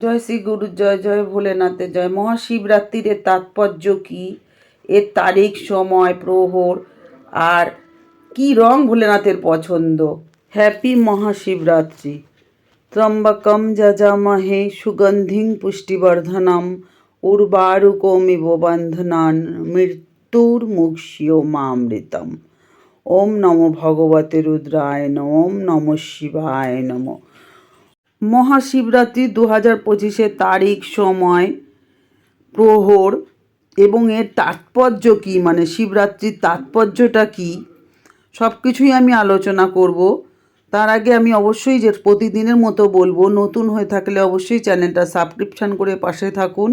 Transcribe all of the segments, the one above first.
জয় শ্রী গুরু, জয় জয় ভোলেনাথের জয়। মহাশিবরাত্রির এর তাৎপর্য কি? এর তারিখ, সময়, প্রহর, আর কি রং ভোলেনাথের পছন্দ? হ্যাপি মহাশিবরাত্রি। ত্রম্বকম যজামহে সুগন্ধিং পুষ্টিবর্ধনম উর্বারুকমিব বন্ধনান মৃত্যুর মুক্ষিয় মামৃতম। ওম নমো ভগবতে রুদ্রায় ওম নমঃ শিবায় নমঃ। মহাশিবরাত্রি দু হাজার পঁচিশে তারিখ সময়, প্রহর এবং এর তাৎপর্য কী? মানে শিবরাত্রির তাৎপর্যটা কী? সব কিছুই আমি আলোচনা করব। তার আগে আমি অবশ্যই যে প্রতিদিনের মতো বলব, নতুন হয়ে থাকলে অবশ্যই চ্যানেলটা সাবস্ক্রিপশান করে পাশে থাকুন।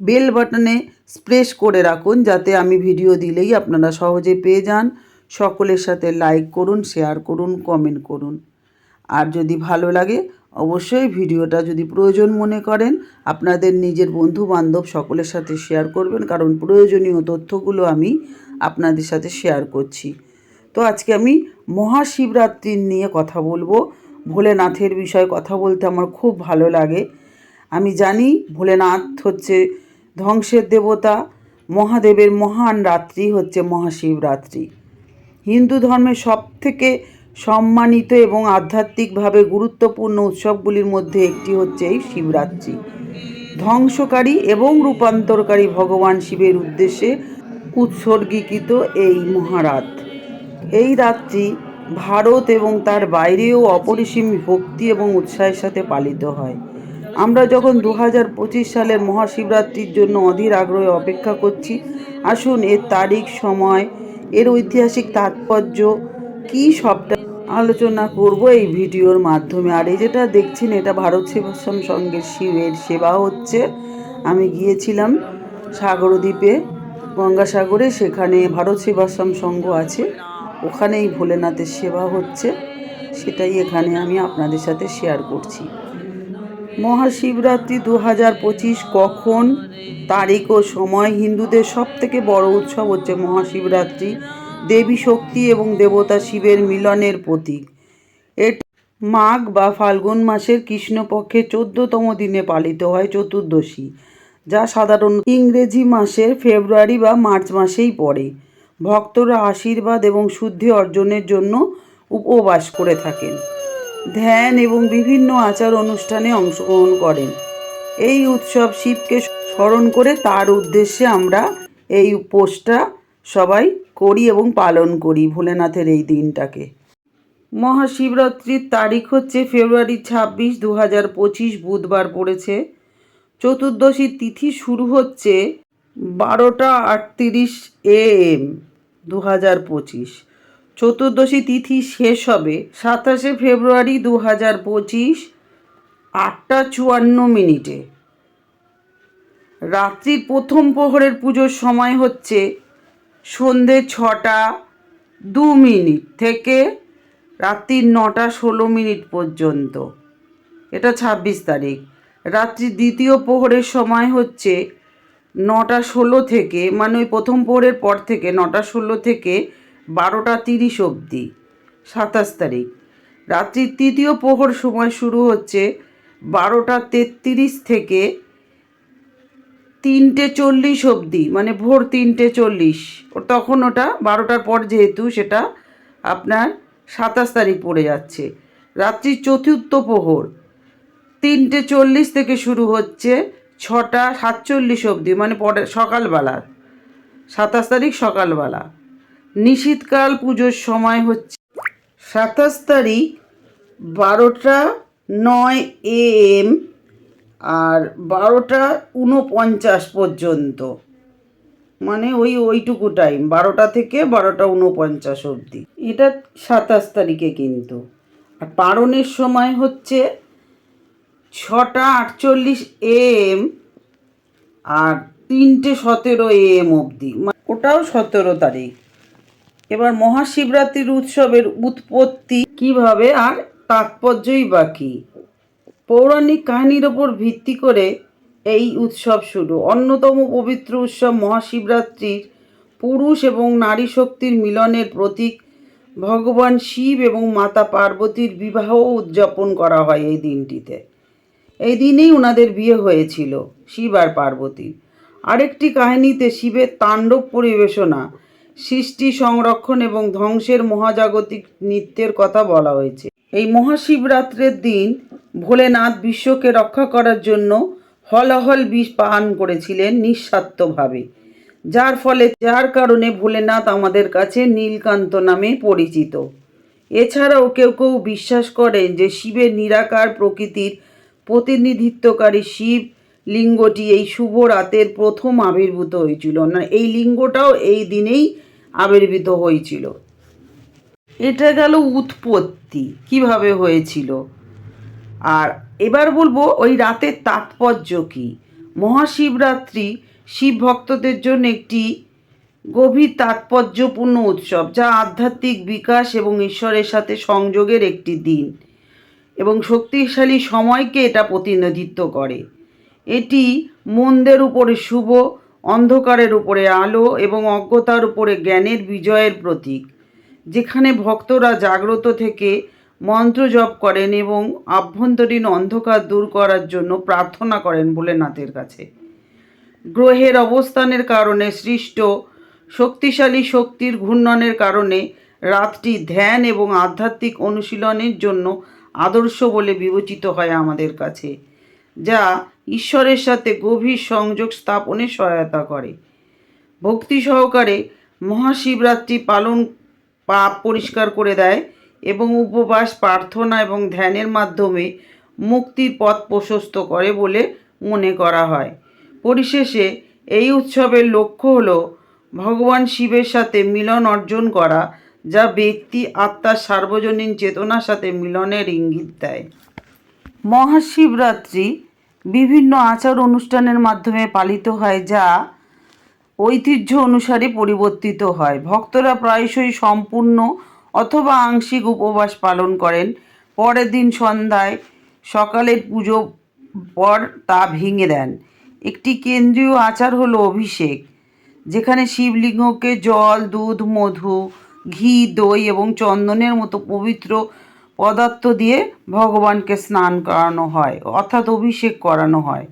বেল বাটনে স্প্রেস করে রাখুন যাতে আমি ভিডিও দিলেই আপনারা সহজে পেয়ে যান। সকলের সাথে লাইক করুন, শেয়ার করুন, কমেন্ট করুন। আর যদি ভালো লাগে অবশ্যই ভিডিওটা যদি প্রয়োজন মনে করেন, আপনাদের নিজের বন্ধু বান্ধব সকলের সাথে শেয়ার করবেন, কারণ প্রয়োজনীয় তথ্যগুলো আমি আপনাদের সাথে শেয়ার করছি। তো আজকে আমি মহাশিবরাত্রির নিয়ে কথা বলব। ভোলেনাথের বিষয়ে কথা বলতে আমার খুব ভালো লাগে। আমি জানি ভোলেনাথ হচ্ছে ধ্বংসের দেবতা, মহাদেবের মহান রাত্রি হচ্ছে মহাশিবরাত্রি। হিন্দু ধর্মের সব থেকে সম্মানিত এবং আধ্যাত্মিকভাবে গুরুত্বপূর্ণ উৎসবগুলির মধ্যে একটি হচ্ছে এই শিবরাত্রি। ধ্বংসকারী এবং রূপান্তরকারী ভগবান শিবের উদ্দেশ্যে উৎসর্গীকৃত এই মহারাত। এই রাত্রি ভারত এবং তার বাইরেও অপরিসীম ভক্তি এবং উৎসাহের সাথে পালিত হয়। আমরা যখন দু হাজার পঁচিশ সালের মহাশিবরাত্রির জন্য অধীর আগ্রহে অপেক্ষা করছি, আসুন এর তারিখ, সময়, এর ঐতিহাসিক তাৎপর্য, কী সবটা আলোচনা করব এই ভিডিওর মাধ্যমে। আর এই যেটা দেখছেন, এটা ভারত সেবাশ্রম সঙ্গের শিবের সেবা হচ্ছে। আমি গিয়েছিলাম সাগরদ্বীপে, গঙ্গাসাগরে, সেখানে ভারত সেবাশ্রম সংঘ আছে। ওখানেই ভোলেনাথের সেবা হচ্ছে। সেটাই এখানে আমি আপনাদের সাথে শেয়ার করছি। মহাশিবরাত্রি দু হাজার পঁচিশ কখন, তারিখ ও সময় হিন্দুদের সব থেকে বড় উৎসব হচ্ছে মহাশিবরাত্রি। দেবী শক্তি এবং দেবতা শিবের মিলনের প্রতীক। এটি মাঘ বা ফাল্গুন মাসের কৃষ্ণপক্ষের চোদ্দতম দিনে পালিত হয় চতুর্দশী, যা সাধারণ ইংরেজি মাসের ফেব্রুয়ারি বা মার্চ মাসেই পড়ে। ভক্তরা আশীর্বাদ এবং শুদ্ধি অর্জনের জন্য উপবাস করে থাকেন, ধ্যান এবং বিভিন্ন আচার অনুষ্ঠানে অংশগ্রহণ করেন। এই উৎসব শিবকে স্মরণ করে তার উদ্দেশ্যে আমরা এই উপোসটা সবাই করি এবং পালন করি ভোলেনাথের এই দিনটাকে। মহাশিবরাত্রির তারিখ হচ্ছে ফেব্রুয়ারি ছাব্বিশ দু হাজার পঁচিশ, বুধবার পড়েছে। চতুর্দশী তিথি শুরু হচ্ছে বারোটা আটত্রিশ এ এম দু হাজার পঁচিশ। চতুর্দশী তিথি শেষ হবে সাতাশে ফেব্রুয়ারি দু হাজার পঁচিশ, আটটা চুয়ান্ন মিনিটে। রাত্রির প্রথম প্রহরের পুজোর সময় হচ্ছে সন্ধে ছটা দু মিনিট থেকে রাত্রির নটা ষোলো মিনিট পর্যন্ত। এটা ছাব্বিশ তারিখ। রাত্রি দ্বিতীয় প্রহরের সময় হচ্ছে নটা ষোলো থেকে মানে ওই প্রথম প্রহরের পর থেকে নটা ষোলো থেকে বারোটা তিরিশ অবধি, সাতাশ তারিখ। রাত্রির তৃতীয় প্রহর সময় শুরু হচ্ছে বারোটা তেত্রিশ থেকে তিনটে চল্লিশ অবধি মানে ভোর তিনটে চল্লিশ। তখন ওটা বারোটার পর যেহেতু সেটা আপনার সাতাশ তারিখ পড়ে যাচ্ছে। রাত্রি চতুর্থ প্রহর, তিনটে চল্লিশ থেকে শুরু হচ্ছে ছটা সাতচল্লিশ অবধি মানে পরে সকালবেলা, সাতাশ তারিখ সকালবেলা। নিশীতকাল পুজোর সময় হচ্ছে সাতাশ তারিখ বারোটা নয় এ এম আর বারোটা উনপঞ্চাশ পর্যন্ত। মানে ওই, ওইটুকু টাইম বারোটা থেকে বারোটা উনপঞ্চাশ অবধি। এটা সাতাশ তারিখে কিন্তু। আর পারণের সময় হচ্ছে ছটা আটচল্লিশ এম আর তিনটে সতেরো এম অবধি। ওটাও সতেরো তারিখ। এবার মহাশিবরাত্রির উৎসবের উৎপত্তি কীভাবে আর তাৎপর্যই বা কী? পৌরাণিক কাহিনীর ওপর ভিত্তি করে এই উৎসব শুরু। অন্যতম পবিত্র উৎসব মহাশিবরাত্রির। পুরুষ এবং নারী শক্তির মিলনের প্রতীক ভগবান শিব এবং মাতা পার্বতীর বিবাহ উদযাপন করা হয় এই দিনটিতে। এই দিনেই ওনাদের বিয়ে হয়েছিল, শিব আর পার্বতীর। আরেকটি কাহিনীতে শিবের তাণ্ডব পরিবেশনা, সৃষ্টি, সংরক্ষণ এবং ধ্বংসের মহাজাগতিক নৃত্যের কথা বলা হয়েছে। এই মহাশিবরাত্রের দিন ভোলেনাথ বিশ্বকে রক্ষা করার জন্য হলহল বিষ পান করেছিলেন নিঃস্বার্থভাবে। যার ফলে, যার কারণে ভোলেনাথ আমাদের কাছে নীলকান্ত নামে পরিচিত। এছাড়াও কেউ কেউ বিশ্বাস করেন যে শিবের নিরাকার প্রকৃতির প্রতিনিধিত্বকারী শিব লিঙ্গটি এই শুভ রাতের প্রথম আবির্ভূত হয়েছিল। না, এই লিঙ্গটাও এই দিনেই আবির্ভূত হয়েছিল। এটা গেল উৎপত্তি। কীভাবে হয়েছিল? আর এবার বলব ওই রাতের তাৎপর্য কী? মহাশিবরাত্রি শিব ভক্তদের জন্য একটি গভীর তাৎপর্যপূর্ণ উৎসব, যা আধ্যাত্মিক বিকাশ এবং ঈশ্বরের সাথে সংযোগের একটি দিন এবং শক্তিশালী সময়কে এটা প্রতিনিধিত্ব করে। এটি মন্দের উপরে শুভ, অন্ধকারের উপরে আলো এবং অজ্ঞতার উপরে জ্ঞানের বিজয়ের প্রতীক, যেখানে ভক্তরা জাগ্রত থেকে মন্ত্র জপ করেন এবং আভ্যন্তরীণ অন্ধকার দূর করার জন্য প্রার্থনা করেন ভোলেনাথের কাছে। গ্রহের অবস্থানের কারণে সৃষ্ট শক্তিশালী শক্তির ঘূর্ণনের কারণে রাতটি ধ্যান এবং আধ্যাত্মিক অনুশীলনের জন্য আদর্শ বলে বিবেচিত হয় আমাদের কাছে, যা ঈশ্বরের সাথে গভীর সংযোগ স্থাপনে সহায়তা করে। ভক্তি সহকারে মহাশিবরাত্রি পালন পাপ পরিষ্কার করে দেয় এবং উপবাস, প্রার্থনা এবং ধ্যানের মাধ্যমে মুক্তির পথ প্রশস্ত করে বলে মনে করা হয়। পরিশেষে এই উৎসবের লক্ষ্য হল ভগবান শিবের সাথে মিলন অর্জন করা, যা ব্যক্তি আত্মার সার্বজনীন চেতনার সাথে মিলনের ইঙ্গিত দেয়। মহাশিবরাত্রি বিভিন্ন আচার অনুষ্ঠানের মাধ্যমে পালিত হয়, যা ঐতিহ্য অনুসারে পরিবর্তিত হয়। ভক্তরা প্রায়শই সম্পূর্ণ অথবা আংশিক উপবাস পালন করেন। পরের দিন সন্ধ্যায় সকালের পুজো পর তা ভেঙে দেন। একটি কেন্দ্রীয় আচার হলো অভিষেক, যেখানে শিবলিঙ্গকে জল, দুধ, মধু, ঘি, দই এবং চন্দনের মতো পবিত্র পদার্থ দিয়ে ভগবানকে স্নান করানো হয়, অর্থাৎ অভিষেক করানো হয়।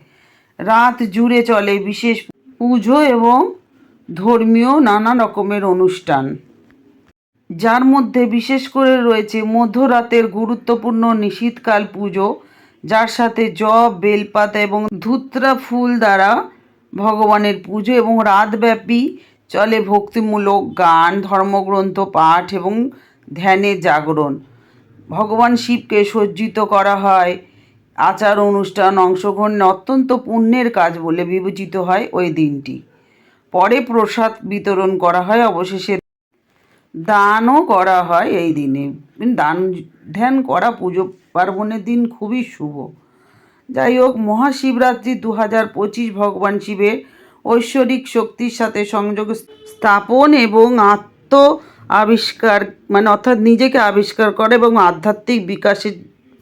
রাত জুড়ে চলে বিশেষ পুজো এবং ধর্মীয় নানা রকমের অনুষ্ঠান। যার মধ্যে বিশেষ করে রয়েছে মধ্যরাতের গুরুত্বপূর্ণ নিশীতকাল পুজো, যার সাথে জব, বেলপাতা এবং ধুত্রা ফুল দ্বারা ভগবানের পুজো এবং রাতব্যাপী চলে ভক্তিমূলক গান, ধর্মগ্রন্থ, পাঠ এবং ধ্যানের জাগরণ। ভগবান শিবকে সজ্জিত করা হয়। আচার অনুষ্ঠান অংশগ্রহণ অত্যন্ত পুণ্যের কাজ বলে বিবেচিত হয় ওই দিনটি। পরে প্রসাদ বিতরণ করা হয়, অবশেষে দানও করা হয় এই দিনে। দান, ধ্যান করা, পুজো, পার্বণের দিন খুবই শুভ। যাই হোক, মহাশিবরাত্রি দু হাজার পঁচিশ ভগবান শিবের ঐশ্বরিক শক্তির সাথে সংযোগ স্থাপন এবং আত্ম আবিষ্কার মানে অর্থাৎ নিজেকে আবিষ্কার করে এবং আধ্যাত্মিক বিকাশের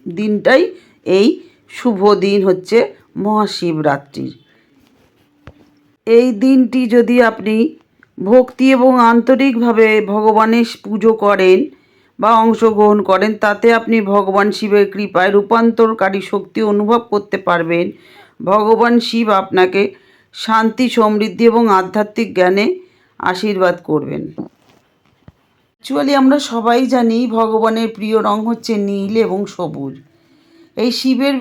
দিনটাই এই শুভ দিন হচ্ছে মহাশিবরাত্রির। এই দিনটি যদি আপনি ভক্তি এবং আন্তরিকভাবে ভগবানের পুজো করেন বা অংশগ্রহণ করেন, তাতে আপনি ভগবান শিবের কৃপায় রূপান্তরকারী শক্তি অনুভব করতে পারবেন। ভগবান শিব আপনাকে শান্তি, সমৃদ্ধি এবং আধ্যাত্মিক জ্ঞানে আশীর্বাদ করবেন। অ্যাকচুয়ালি আমরা সবাই জানি ভগবানের প্রিয় রং হচ্ছে নীল এবং সবুজ। এই শিবের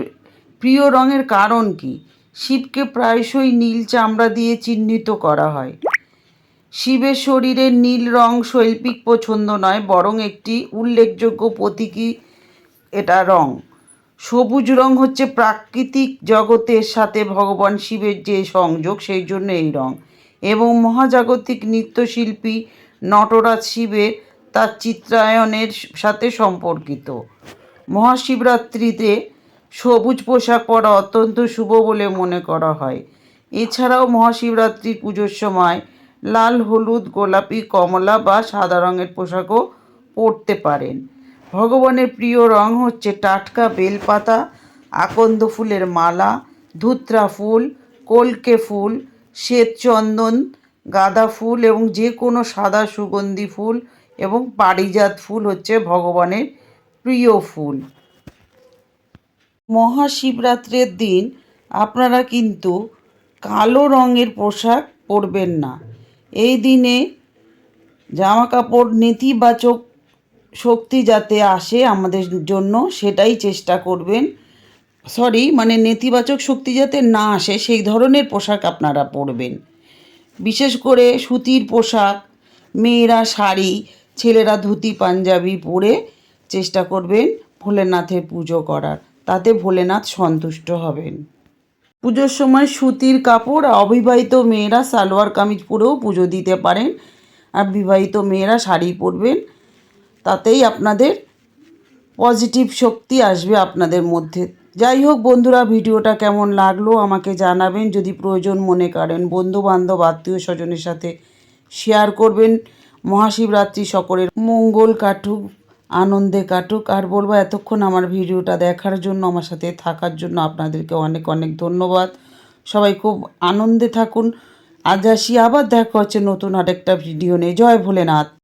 প্রিয় রঙের কারণ কি? শিবকে প্রায়শই নীল চামড়া দিয়ে চিহ্নিত করা হয়। শিবের শরীরের নীল রং শৈল্পিক পছন্দ নয়, বরং একটি উল্লেখযোগ্য প্রতীকী এটা রং। সবুজ রং হচ্ছে প্রাকৃতিক জগতের সাথে ভগবান শিবের যে সংযোগ, সেই জন্য এই রং। এবং মহাজাগতিক নৃত্যশিল্পী নটরাজ শিবের তার চিত্রায়নের সাথে সম্পর্কিত। মহাশিবরাত্রিতে সবুজ পোশাক পরা অত্যন্ত শুভ বলে মনে করা হয়। এছাড়াও মহাশিবরাত্রির পুজোর সময় লাল, হলুদ, গোলাপি, কমলা বা সাদা রঙের পোশাকও পরতে পারেন। ভগবানের প্রিয় রং হচ্ছে টাটকা বেলপাতা, আকন্দ ফুলের মালা, ধুত্রা ফুল, কলকে ফুল শ্বেতচন্দন গাঁদা ফুল এবং যে কোনো সাদা সুগন্ধি ফুল এবং পারিজাত ফুল হচ্ছে ভগবানের প্রিয় ফুল। মহাশিবরাত্রির দিন আপনারা কিন্তু কালো রঙের পোশাক পরবেন না। এই দিনে জামা কাপড় নেতিবাচক শক্তি যাতে আসে আমাদের জন্য, সেটাই চেষ্টা করবেন। সরি মানে নেতিবাচক শক্তি যাতে না আসে, সেই ধরনের পোশাক আপনারা পরবেন। বিশেষ করে সুতির পোশাক, মেয়েরা শাড়ি, ছেলেরা ধুতি, পাঞ্জাবি পরে চেষ্টা করবেন ভোলেনাথের পুজো করার। তাতে ভোলেনাথ সন্তুষ্ট হবেন। পুজোর সময় সুতির কাপড় অবিবাহিত মেয়েরা সালোয়ার কামিজ পরেও পুজো দিতে পারেন। আর বিবাহিত মেয়েরা শাড়ি পরবেন। তাতেই আপনাদের পজিটিভ শক্তি আসবে আপনাদের মধ্যে। যাই হোক বন্ধুরা, ভিডিওটা কেমন লাগল আমাকে জানাবেন। যদি প্রয়োজন মনে করেন বন্ধু বান্ধব আত্মীয় স্বজনের সাথে শেয়ার করবেন। মহাশিবরাত্রি সকলের মঙ্গল কাটুক। আনন্দে কাটুক। আর বলব, এতক্ষণ আমার ভিডিওটা দেখার জন্য, আমার সাথে থাকার জন্য আপনাদেরকে অনেক অনেক ধন্যবাদ। সবাই খুব আনন্দে থাকুন। আজ আসি, আবার দেখা হচ্ছে নতুন আরেকটা ভিডিও নিয়ে। জয় ভোলেনাথ।